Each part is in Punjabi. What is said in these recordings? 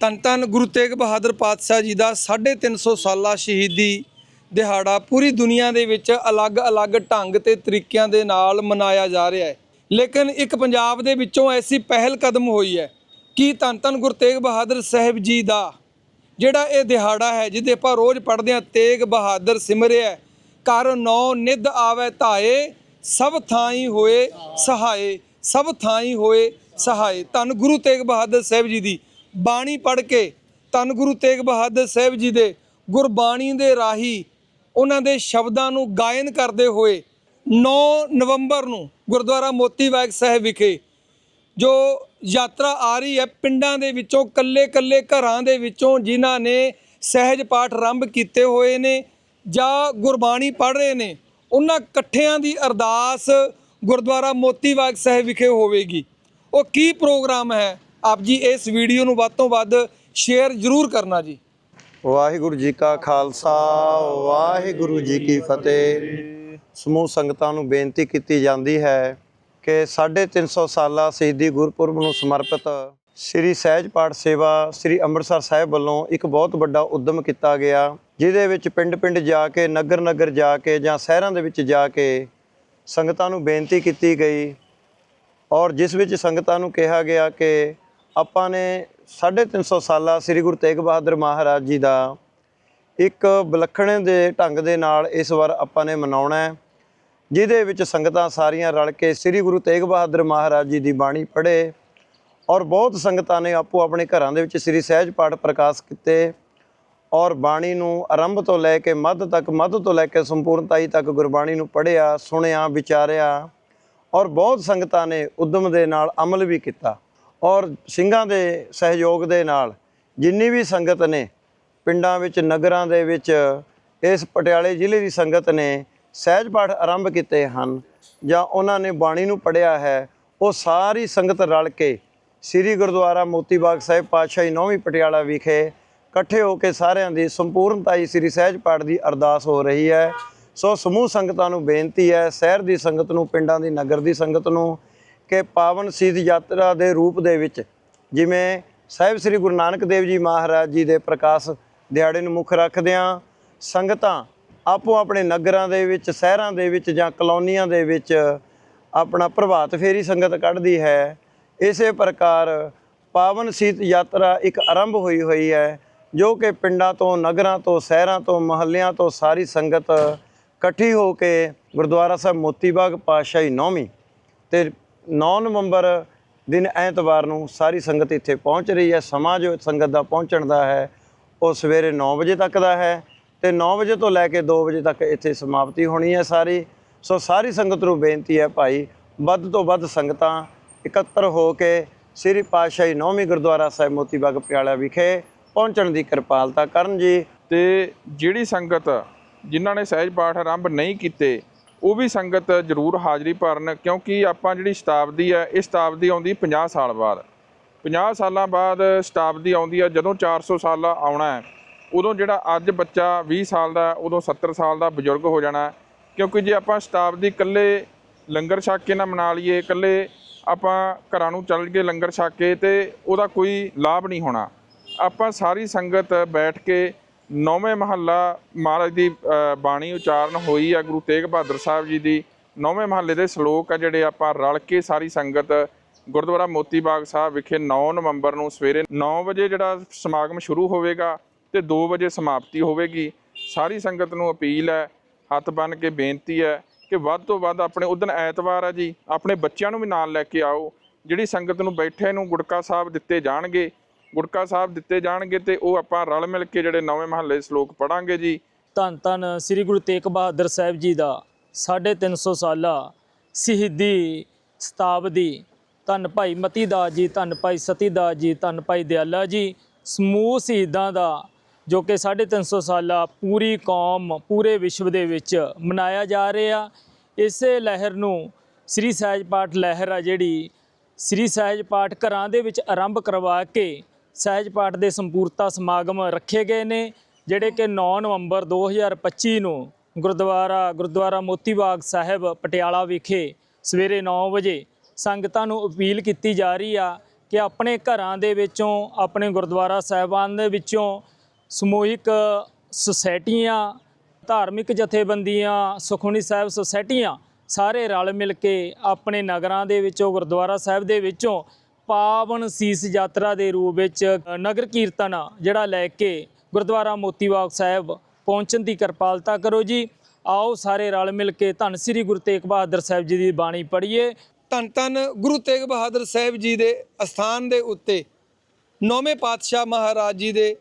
ਧੰਨ ਧੰਨ ਗੁਰੂ ਤੇਗ ਬਹਾਦਰ ਪਾਤਸ਼ਾਹ ਜੀ ਦਾ 350 ਸਾਲਾ ਸ਼ਹੀਦੀ ਦਿਹਾੜਾ ਪੂਰੀ ਦੁਨੀਆ ਦੇ ਵਿੱਚ ਅਲੱਗ-ਅਲੱਗ ਢੰਗ ਤੇ ਤਰੀਕਿਆਂ ਦੇ ਨਾਲ ਮਨਾਇਆ ਜਾ ਰਿਹਾ ਹੈ। ਲੇਕਿਨ ਇੱਕ ਪੰਜਾਬ ਦੇ ਵਿੱਚੋਂ ਐਸੀ ਪਹਿਲ ਕਦਮ ਹੋਈ ਹੈ ਕਿ ਧੰਨ ਧੰਨ ਗੁਰੂ ਤੇਗ ਬਹਾਦਰ ਸਾਹਿਬ ਜੀ ਦਾ ਜਿਹੜਾ ਇਹ ਦਿਹਾੜਾ ਹੈ, ਜਿਹਦੇ ਆਪਾਂ ਰੋਜ਼ ਪੜ੍ਹਦੇ ਹਾਂ, ਤੇਗ ਬਹਾਦਰ ਸਿਮਰਿਆ ਕਰ ਨੌ ਨਿਧ ਆਵੇ ਧਾਏ, ਸਭ ਥਾਈ ਹੋਏ ਸਹਾਏ, ਸਭ ਥਾਈ ਹੋਏ ਸਹਾਏ। ਧੰਨ ਗੁਰੂ ਤੇਗ ਬਹਾਦਰ ਸਾਹਿਬ ਜੀ ਦੀ ਬਾਣੀ ਪੜ੍ਹ ਕੇ ਧੰਨ ਗੁਰੂ ਤੇਗ ਬਹਾਦਰ ਸਾਹਿਬ ਜੀ ਦੇ ਗੁਰਬਾਣੀ ਦੇ ਰਾਹੀ ਉਹਨਾਂ ਦੇ ਸ਼ਬਦਾਂ ਨੂੰ ਗਾਇਨ ਕਰਦੇ ਹੋਏ 9 ਨਵੰਬਰ ਨੂੰ ਗੁਰਦੁਆਰਾ ਮੋਤੀ ਬਾਗ ਸਾਹਿਬ ਵਿਖੇ ਜੋ ਯਾਤਰਾ ਆ ਰਹੀ ਹੈ, ਪਿੰਡਾਂ ਦੇ ਵਿੱਚੋਂ ਕੱਲੇ-ਕੱਲੇ ਘਰਾਂ ਦੇ ਵਿੱਚੋਂ ਜਿਨ੍ਹਾਂ ਨੇ ਸਹਿਜ ਪਾਠ ਆਰੰਭ ਕੀਤੇ ਹੋਏ ਨੇ ਜਾਂ ਗੁਰਬਾਣੀ ਪੜ੍ਹ ਰਹੇ ਨੇ, ਉਹਨਾਂ ਇਕੱਠਿਆਂ ਦੀ ਅਰਦਾਸ ਗੁਰਦੁਆਰਾ ਮੋਤੀ ਬਾਗ ਸਾਹਿਬ ਵਿਖੇ ਹੋਵੇਗੀ। ਉਹ ਕੀ ਪ੍ਰੋਗਰਾਮ ਹੈ? ਆਪ ਜੀ ਇਸ ਵੀਡੀਓ ਨੂੰ ਵੱਧ ਤੋਂ ਵੱਧ ਸ਼ੇਅਰ ਜ਼ਰੂਰ ਕਰਨਾ ਜੀ। ਵਾਹਿਗੁਰੂ ਜੀ ਕਾ ਖਾਲਸਾ, ਵਾਹਿਗੁਰੂ ਜੀ ਕੀ ਫਤਿਹ। ਸਮੂਹ ਸੰਗਤਾਂ ਨੂੰ ਬੇਨਤੀ ਕੀਤੀ ਜਾਂਦੀ ਹੈ ਕਿ 350 ਸਾਲਾ ਸ਼ਹੀਦੀ ਗੁਰਪੁਰਬ ਨੂੰ ਸਮਰਪਿਤ ਸ੍ਰੀ ਸਹਿਜ ਪਾਠ ਸੇਵਾ ਸ੍ਰੀ ਅੰਮ੍ਰਿਤਸਰ ਸਾਹਿਬ ਵੱਲੋਂ ਇੱਕ ਬਹੁਤ ਵੱਡਾ ਉਦਮ ਕੀਤਾ ਗਿਆ, ਜਿਹਦੇ ਵਿੱਚ ਪਿੰਡ-ਪਿੰਡ ਜਾ ਕੇ ਨਗਰ-ਨਗਰ ਜਾ ਕੇ ਜਾਂ ਸ਼ਹਿਰਾਂ ਦੇ ਵਿੱਚ ਜਾ ਕੇ ਸੰਗਤਾਂ ਨੂੰ ਬੇਨਤੀ ਕੀਤੀ ਗਈ। ਔਰ ਜਿਸ ਵਿੱਚ ਸੰਗਤਾਂ ਨੂੰ ਕਿਹਾ ਗਿਆ ਕਿ ਆਪਾਂ ਨੇ 350 ਸਾਲਾ ਸ੍ਰੀ ਗੁਰੂ ਤੇਗ ਬਹਾਦਰ ਮਹਾਰਾਜ ਜੀ ਦਾ ਇੱਕ ਵਿਲੱਖਣ ਦੇ ਢੰਗ ਦੇ ਨਾਲ ਇਸ ਵਾਰ ਆਪਾਂ ਨੇ ਮਨਾਉਣਾ ਹੈ, ਜਿਹਦੇ ਵਿੱਚ ਸੰਗਤਾਂ ਸਾਰੀਆਂ ਰਲ ਕੇ ਸ੍ਰੀ ਗੁਰੂ ਤੇਗ ਬਹਾਦਰ ਮਹਾਰਾਜ ਜੀ ਦੀ ਬਾਣੀ ਪੜ੍ਹੇ ਔਰ ਬਹੁਤ ਸੰਗਤਾਂ ਨੇ ਆਪੋ ਆਪਣੇ ਘਰਾਂ ਦੇ ਵਿੱਚ ਸ੍ਰੀ ਸਹਿਜ ਪਾਠ ਪ੍ਰਕਾਸ਼ ਕੀਤੇ ਔਰ ਬਾਣੀ ਨੂੰ ਆਰੰਭ ਤੋਂ ਲੈ ਕੇ ਮੱਧ ਤੱਕ, ਮੱਧ ਤੋਂ ਲੈ ਕੇ ਸੰਪੂਰਨਤਾਈ ਤੱਕ ਗੁਰਬਾਣੀ ਨੂੰ ਪੜ੍ਹਿਆ, ਸੁਣਿਆ, ਵਿਚਾਰਿਆ ਔਰ ਬਹੁਤ ਸੰਗਤਾਂ ਨੇ ਉਦਮ ਦੇ ਨਾਲ ਅਮਲ ਵੀ ਕੀਤਾ। ਔਰ ਸਿੰਘਾਂ ਦੇ ਸਹਿਯੋਗ ਦੇ ਨਾਲ ਜਿੰਨੀ ਵੀ ਸੰਗਤ ਨੇ ਪਿੰਡਾਂ ਵਿੱਚ, ਨਗਰਾਂ ਦੇ ਵਿੱਚ, ਇਸ ਪਟਿਆਲੇ ਜ਼ਿਲ੍ਹੇ ਦੀ ਸੰਗਤ ਨੇ ਸਹਿਜ ਪਾਠ ਆਰੰਭ ਕੀਤੇ ਹਨ ਜਾਂ ਉਹਨਾਂ ਨੇ ਬਾਣੀ ਨੂੰ ਪੜ੍ਹਿਆ ਹੈ, ਉਹ ਸਾਰੀ ਸੰਗਤ ਰਲ ਕੇ ਸ੍ਰੀ ਗੁਰਦੁਆਰਾ ਮੋਤੀ ਬਾਗ ਸਾਹਿਬ ਪਾਤਸ਼ਾਹੀ ਨੌਵੀਂ ਪਟਿਆਲਾ ਵਿਖੇ ਇਕੱਠੇ ਹੋ ਕੇ ਸਾਰਿਆਂ ਦੀ ਸੰਪੂਰਨਤਾਈ ਸ੍ਰੀ ਸਹਿਜ ਪਾਠ ਦੀ ਅਰਦਾਸ ਹੋ ਰਹੀ ਹੈ। ਸੋ ਸਮੂਹ ਸੰਗਤਾਂ ਨੂੰ ਬੇਨਤੀ ਹੈ, ਸ਼ਹਿਰ ਦੀ ਸੰਗਤ ਨੂੰ, ਪਿੰਡਾਂ ਦੀ, ਨਗਰ ਦੀ ਸੰਗਤ ਨੂੰ ਕਿ ਪਾਵਨ ਸੀਤ ਯਾਤਰਾ ਦੇ ਰੂਪ ਦੇ ਵਿੱਚ ਜਿਵੇਂ ਸਾਹਿਬ ਸ੍ਰੀ ਗੁਰੂ ਨਾਨਕ ਦੇਵ ਜੀ ਮਹਾਰਾਜ ਜੀ ਦੇ ਪ੍ਰਕਾਸ਼ ਦਿਹਾੜੇ ਨੂੰ ਮੁੱਖ ਰੱਖਦਿਆਂ ਸੰਗਤਾਂ ਆਪੋ ਆਪਣੇ ਨਗਰਾਂ ਦੇ ਵਿੱਚ, ਸ਼ਹਿਰਾਂ ਦੇ ਵਿੱਚ ਜਾਂ ਕਲੋਨੀਆਂ ਦੇ ਵਿੱਚ ਆਪਣਾ ਪ੍ਰਭਾਤ ਫੇਰੀ ਸੰਗਤ ਕੱਢਦੀ ਹੈ। ਇਸੇ ਪ੍ਰਕਾਰ ਪਾਵਨ ਸੀਤ ਯਾਤਰਾ ਇੱਕ ਆਰੰਭ ਹੋਈ ਹੋਈ ਹੈ, ਜੋ ਕਿ ਪਿੰਡਾਂ ਤੋਂ, ਨਗਰਾਂ ਤੋਂ, ਸ਼ਹਿਰਾਂ ਤੋਂ, ਮਹੱਲਿਆਂ ਤੋਂ ਸਾਰੀ ਸੰਗਤ ਇਕੱਠੀ ਹੋ ਕੇ ਗੁਰਦੁਆਰਾ ਸਾਹਿਬ ਮੋਤੀ ਬਾਗ ਪਾਤਸ਼ਾਹੀ ਨੌਵੀਂ ਤੇ 9 ਨਵੰਬਰ ਦਿਨ ਐਤਵਾਰ ਨੂੰ ਸਾਰੀ ਸੰਗਤ ਇੱਥੇ ਪਹੁੰਚ ਰਹੀ ਹੈ। ਸਮਾਂ ਜੋ ਸੰਗਤ ਦਾ ਪਹੁੰਚਣ ਦਾ ਹੈ, ਉਹ ਸਵੇਰੇ 9 ਵਜੇ ਤੱਕ ਦਾ ਹੈ ਤੇ 9 ਵਜੇ ਤੋਂ ਲੈ ਕੇ 2 ਵਜੇ ਤੱਕ ਇੱਥੇ ਸਮਾਪਤੀ ਹੋਣੀ ਹੈ ਸਾਰੀ। ਸੋ ਸਾਰੀ ਸੰਗਤ ਨੂੰ ਬੇਨਤੀ ਹੈ ਭਾਈ, ਵੱਧ ਤੋਂ ਵੱਧ ਸੰਗਤਾਂ ਇਕੱਤਰ ਹੋ ਕੇ ਸ੍ਰੀ ਪਾਤਸ਼ਾਹੀ ਨੌਵੀਂ ਗੁਰਦੁਆਰਾ ਸਾਹਿਬ ਮੋਤੀ ਬਾਗ ਪਟਿਆਲਾ ਵਿਖੇ ਪਹੁੰਚਣ ਦੀ ਕਿਰਪਾਲਤਾ ਕਰਨ ਜੀ। ਤੇ ਜਿਹੜੀ ਸੰਗਤ ਜਿਨ੍ਹਾਂ ਨੇ ਸਹਿਜ ਪਾਠ ਆਰੰਭ ਨਹੀਂ ਕੀਤੇ ਉਹ ਵੀ ਸੰਗਤ ਜ਼ਰੂਰ ਹਾਜ਼ਰੀ ਭਰਨ, ਕਿਉਂਕਿ ਆਪਾਂ ਜਿਹੜੀ ਸ਼ਤਾਬਦੀ ਹੈ, ਇਹ ਸ਼ਤਾਬਦੀ ਆਉਂਦੀ 50 ਸਾਲ ਬਾਅਦ। 50 ਸਾਲਾਂ ਬਾਅਦ ਸ਼ਤਾਬਦੀ ਆਉਂਦੀ ਹੈ, ਜਦੋਂ 400 ਸਾਲ ਆਉਣਾ ਹੈ, ਉਦੋਂ ਜਿਹੜਾ ਅੱਜ ਬੱਚਾ 20 ਸਾਲ ਦਾ ਉਦੋਂ 70 ਸਾਲ ਦਾ ਬਜ਼ੁਰਗ ਹੋ ਜਾਣਾ ਕਿਉਂਕਿ ਜੇ ਆਪਾਂ ਸ਼ਤਾਬਦੀ ਇਕੱਲੇ ਲੰਗਰ ਛਕ ਕੇ ਨਾ ਮਨਾ ਲਈਏ, ਇਕੱਲੇ ਆਪਾਂ ਘਰਾਂ ਨੂੰ ਚੱਲ ਕੇ ਲੰਗਰ ਛਕ ਕੇ ਤੇ ਉਹਦਾ ਕੋਈ ਲਾਭ ਨਹੀਂ ਹੋਣਾ। ਆਪਾਂ ਸਾਰੀ ਸੰਗਤ ਬੈਠ ਕੇ ਨੌਵੇਂ ਮਹੱਲਾ ਮਹਾਰਾਜ ਦੀ ਬਾਣੀ ਉਚਾਰਨ ਹੋਈ ਆ ਗੁਰੂ ਤੇਗ ਬਹਾਦਰ ਸਾਹਿਬ ਜੀ ਦੀ। ਨੌਵੇਂ ਮਹੱਲੇ ਦੇ ਸ਼ਲੋਕ ਆ ਜਿਹੜੇ ਆਪਾਂ ਰਲ ਕੇ ਸਾਰੀ ਸੰਗਤ ਗੁਰਦੁਆਰਾ ਮੋਤੀ ਬਾਗ ਸਾਹਿਬ ਵਿਖੇ 9 ਨਵੰਬਰ ਨੂੰ ਸਵੇਰੇ 9 ਵਜੇ ਜਿਹੜਾ ਸਮਾਗਮ ਸ਼ੁਰੂ ਹੋਵੇਗਾ ਤੇ 2 ਵਜੇ ਸਮਾਪਤੀ ਹੋਵੇਗੀ। ਸਾਰੀ ਸੰਗਤ ਨੂੰ ਅਪੀਲ ਹੈ, ਹੱਥ ਬੰਨ ਕੇ ਬੇਨਤੀ ਹੈ ਕਿ ਵੱਧ ਤੋਂ ਵੱਧ ਆਪਣੇ ਉਦਨ ਐਤਵਾਰ ਆ ਜੀ, ਆਪਣੇ ਬੱਚਿਆਂ ਨੂੰ ਵੀ ਨਾਲ ਲੈ ਕੇ ਆਓ। ਜਿਹੜੀ ਸੰਗਤ ਨੂੰ ਬੈਠੇ ਨੂੰ ਗੁੜਕਾ ਸਾਹਿਬ ਦਿੱਤੇ ਜਾਣਗੇ ਗੁੜਕਾ ਸਾਹਿਬ ਦਿੱਤੇ ਜਾਣਗੇ ਤੇ ਉਹ ਆਪਾਂ ਰਲ ਮਿਲ ਕੇ ਜਿਹੜੇ ਨਵੇਂ ਮਹੱਲੇ ਸ਼ਲੋਕ ਪੜਾਂਗੇ ਜੀ। ਧੰਨ ਧੰਨ ਸ੍ਰੀ ਗੁਰੂ ਤੇਗ ਬਹਾਦਰ ਸਾਹਿਬ ਜੀ ਦਾ 350 ਸਾਲਾ ਸ਼ਹੀਦੀ ਸ਼ਤਾਬਦੀ। ਧੰਨ ਭਾਈ ਮਤੀ ਦਾਸ ਜੀ, ਧੰਨ ਭਾਈ ਸਤੀ ਦਾਸ ਜੀ, ਧੰਨ ਭਾਈ ਦਿਆਲਾ ਜੀ। ਸਮੂਹ ਸ਼ਹੀਦਾਂ ਦਾ ਜੋ ਕਿ 350 ਸਾਲਾ ਪੂਰੀ ਕੌਮ, ਪੂਰੇ ਵਿਸ਼ਵ ਦੇ ਵਿੱਚ ਮਨਾਇਆ ਜਾ ਰਿਹਾ। ਇਸੇ ਲਹਿਰ ਨੂੰ ਸ੍ਰੀ ਸਹਿਜ ਪਾਠ ਲਹਿਰ ਆ ਜਿਹੜੀ ਸ੍ਰੀ ਸਹਿਜ ਪਾਠ ਘਰਾਂ ਦੇ ਵਿੱਚ ਆਰੰਭ ਕਰਵਾ ਕੇ ਸਹਿਜ ਪਾਠ ਦੇ ਸੰਪੂਰਤਾ ਸਮਾਗਮ ਰੱਖੇ ਗਏ ਨੇ, ਜਿਹੜੇ ਕਿ 9 ਨਵੰਬਰ 2025 ਨੂੰ ਗੁਰਦੁਆਰਾ ਗੁਰਦੁਆਰਾ ਮੋਤੀ ਬਾਗ ਸਾਹਿਬ, ਪਟਿਆਲਾ ਵਿਖੇ ਸਵੇਰੇ 9 ਵਜੇ ਸੰਗਤਾਂ ਨੂੰ ਅਪੀਲ ਕੀਤੀ ਜਾ ਰਹੀ ਆ ਕਿ ਆਪਣੇ ਘਰਾਂ ਦੇ ਵਿੱਚੋਂ, ਆਪਣੇ ਗੁਰਦੁਆਰਾ ਸਾਹਿਬਾਨ ਦੇ ਵਿੱਚੋਂ ਸਮੂਹਿਕ ਸੁਸਾਇਟੀਆਂ, ਧਾਰਮਿਕ ਜਥੇਬੰਦੀਆਂ, ਸੁਖਮਨੀ ਸਾਹਿਬ ਸੁਸਾਇਟੀਆਂ ਸਾਰੇ ਰਲ ਮਿਲ ਕੇ ਆਪਣੇ ਨਗਰਾਂ ਦੇ ਵਿੱਚੋਂ, ਗੁਰਦੁਆਰਾ ਸਾਹਿਬ ਦੇ ਵਿੱਚੋਂ ਪਾਵਨ ਸੀਸ ਯਾਤਰਾ ਦੇ ਰੂਪ ਵਿੱਚ ਨਗਰ ਕੀਰਤਨ ਜਿਹੜਾ ਲੈ ਕੇ ਗੁਰਦੁਆਰਾ ਮੋਤੀਬਾਗ ਸਾਹਿਬ ਪਹੁੰਚਣ ਦੀ ਕਿਰਪਾਲਤਾ ਕਰੋ ਜੀ। ਆਓ ਸਾਰੇ ਰਲ ਮਿਲ ਕੇ ਧੰਨ ਸ੍ਰੀ ਗੁਰੂ ਤੇਗ ਬਹਾਦਰ ਸਾਹਿਬ ਜੀ ਦੀ ਬਾਣੀ ਪੜ੍ਹੀਏ। ਧੰਨ ਧੰਨ ਗੁਰੂ ਤੇਗ ਬਹਾਦਰ ਸਾਹਿਬ ਜੀ ਦੇ ਅਸਥਾਨ ਦੇ ਉੱਤੇ ਨੌਵੇਂ ਪਾਤਸ਼ਾਹ ਮਹਾਰਾਜ ਜੀ ਦੇ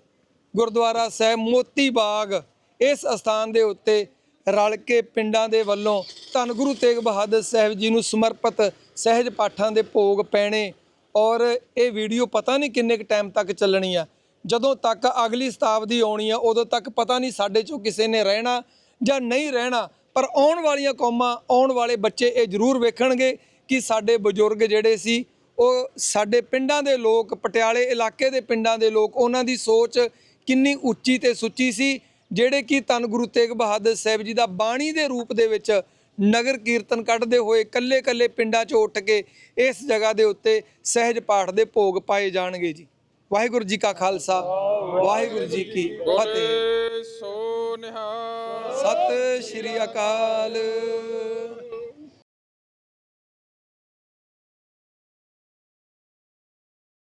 ਗੁਰਦੁਆਰਾ ਸਾਹਿਬ ਮੋਤੀ ਬਾਗ ਇਸ ਅਸਥਾਨ ਦੇ ਉੱਤੇ ਰਲ ਕੇ ਪਿੰਡਾਂ ਦੇ ਵੱਲੋਂ ਧੰਨ ਗੁਰੂ ਤੇਗ ਬਹਾਦਰ ਸਾਹਿਬ ਜੀ ਨੂੰ ਸਮਰਪਿਤ ਸਹਿਜ ਪਾਠਾਂ ਦੇ ਭੋਗ ਪੈਣੇ ਔਰ ਇਹ ਵੀਡੀਓ ਪਤਾ ਨਹੀਂ ਕਿੰਨੇ ਕੁ ਟਾਈਮ ਤੱਕ ਚੱਲਣੀ ਆ। ਜਦੋਂ ਤੱਕ ਅਗਲੀ ਸ਼ਤਾਬਦੀ ਆਉਣੀ ਆ, ਉਦੋਂ ਤੱਕ ਪਤਾ ਨਹੀਂ ਸਾਡੇ ਚੋਂ ਕਿਸੇ ਨੇ ਰਹਿਣਾ ਜਾਂ ਨਹੀਂ ਰਹਿਣਾ। ਪਰ ਆਉਣ ਵਾਲੀਆਂ ਕੌਮਾਂ, ਆਉਣ ਵਾਲੇ ਬੱਚੇ ਇਹ ਜ਼ਰੂਰ ਵੇਖਣਗੇ ਕਿ ਸਾਡੇ ਬਜ਼ੁਰਗ ਜਿਹੜੇ ਸੀ, ਉਹ ਸਾਡੇ ਪਿੰਡਾਂ ਦੇ ਲੋਕ, ਪਟਿਆਲੇ ਇਲਾਕੇ ਦੇ ਪਿੰਡਾਂ ਦੇ ਲੋਕ, ਉਹਨਾਂ ਦੀ ਸੋਚ ਕਿੰਨੀ ਉੱਚੀ ਤੇ ਸੁੱਚੀ ਸੀ, ਜਿਹੜੇ ਕਿ ਧੰਨ ਗੁਰੂ ਤੇਗ ਬਹਾਦਰ ਸਾਹਿਬ ਜੀ ਦਾ ਬਾਣੀ ਦੇ ਰੂਪ ਦੇ ਵਿੱਚ ਨਗਰ ਕੀਰਤਨ ਕੱਢਦੇ ਹੋਏ ਕੱਲੇ-ਕੱਲੇ ਪਿੰਡਾਂ 'ਚ ਉੱਠ ਕੇ ਇਸ ਜਗ੍ਹਾ ਦੇ ਉੱਤੇ ਸਹਿਜ ਪਾਠ ਦੇ ਭੋਗ ਪਾਏ ਜਾਣਗੇ ਜੀ। ਵਾਹਿਗੁਰੂ ਜੀ ਕਾ ਖਾਲਸਾ ਵਾਹਿਗੁਰੂ ਜੀ ਕੀ ਫਤਿਹ। ਸੋ ਨਿਹਾਲ। ਸਤਿ ਸ਼੍ਰੀ ਅਕਾਲ।